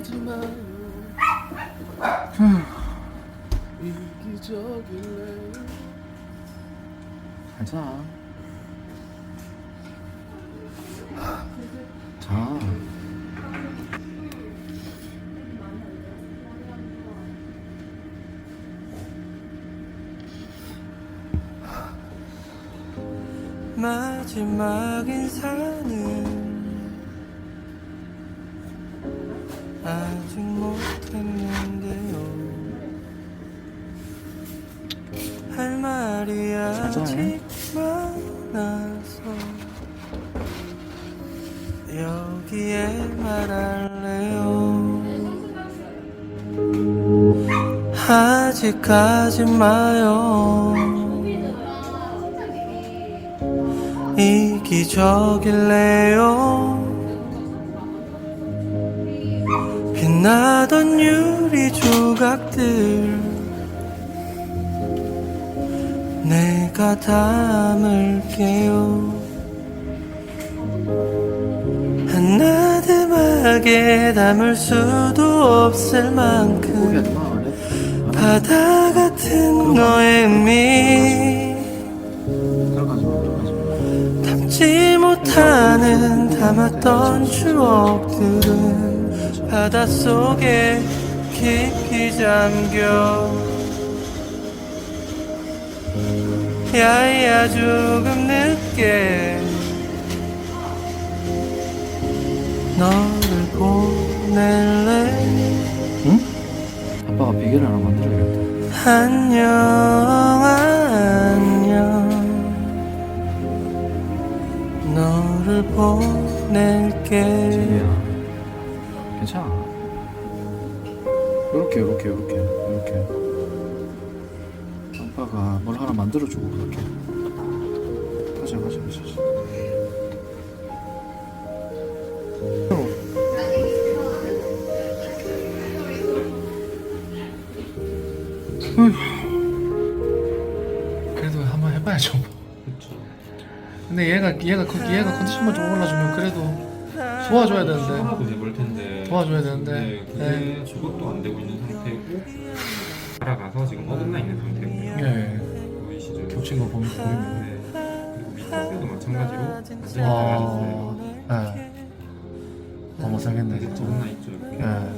울지 마요 이기적일래 괜찮아. 자. 마지막 인사는 아직 못했는데요. 할 말이 아직 많아서 여기에 말할래요. 아직 가지 마요. 이기적일래요 빛나던 유리 조각들 내가 담을게요 하나듬하게 담을 수도 없을 만큼. 그래. 바다 같은 너의 미. 담지 못하는 담았던 추억들은 바닷속에 깊이 잠겨 야야 조금 늦게 너를 보낼래 응? 아빠가 베개를 하나 만들어야겠다. 안녕 안녕 너를 보낼게. 괜찮아. 요렇게 요렇게 요렇게 요렇게. 아빠가 뭘 하나 만들어주고 그렇게. 가자 가자 가자. 어휴. 그래도 한번 해봐야죠. 뭐. 근데 얘가 얘가 컨- 얘가 컨디션만 좀 올라주면 그래도 도와줘야 되는데 하나도 해볼 텐데 도와줘야 되는데. 네, 그게 저것도 안 되고 있는 상태고 살아가서 지금 어긋나 있는 상태고요 예 보이시죠? 겹친 거 보면 보이면 네. 그리고 밑에 뼈도 마찬가지로 완전히 아, 달라졌어요 예. 더 못살겠네 이제 진짜. 어긋나 있죠 이렇게 예,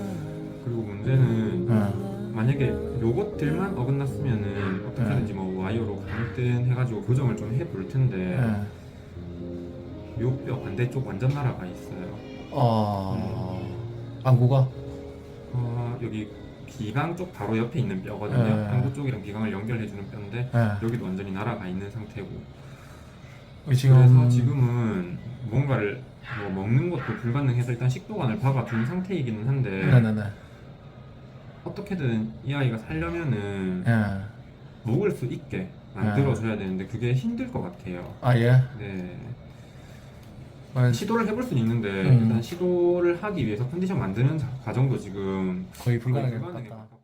그리고 문제는 예. 만약에 요것들만 어긋났으면은 어떻게든지 뭐 와이어로 감든 해가지고 교정을 좀 해볼 텐데 예. 요뼈 반대쪽 완전 날아가 있어요 어, 안구가 어, 여기 비강 쪽 바로 옆에 있는 뼈거든요. 네. 안구 쪽이랑 비강을 연결해주는 뼈인데 예. 여기도 완전히 날아가 있는 상태고. 지금 그래서 지금은 뭔가를 뭐 먹는 것도 불가능해서 일단 식도관을 박아둔 상태이기는 한데 네네네 어떻게든 이 아이가 살려면은 예. 먹을 수 있게 만들어줘야 되는데 그게 힘들 것 같아요. 아 예. 네. 아, 시도를 해볼 수는 있는데 음. 일단 시도를 하기 위해서 컨디션 만드는 자- 과정도 지금 거의 불가능해 불가능에 같다.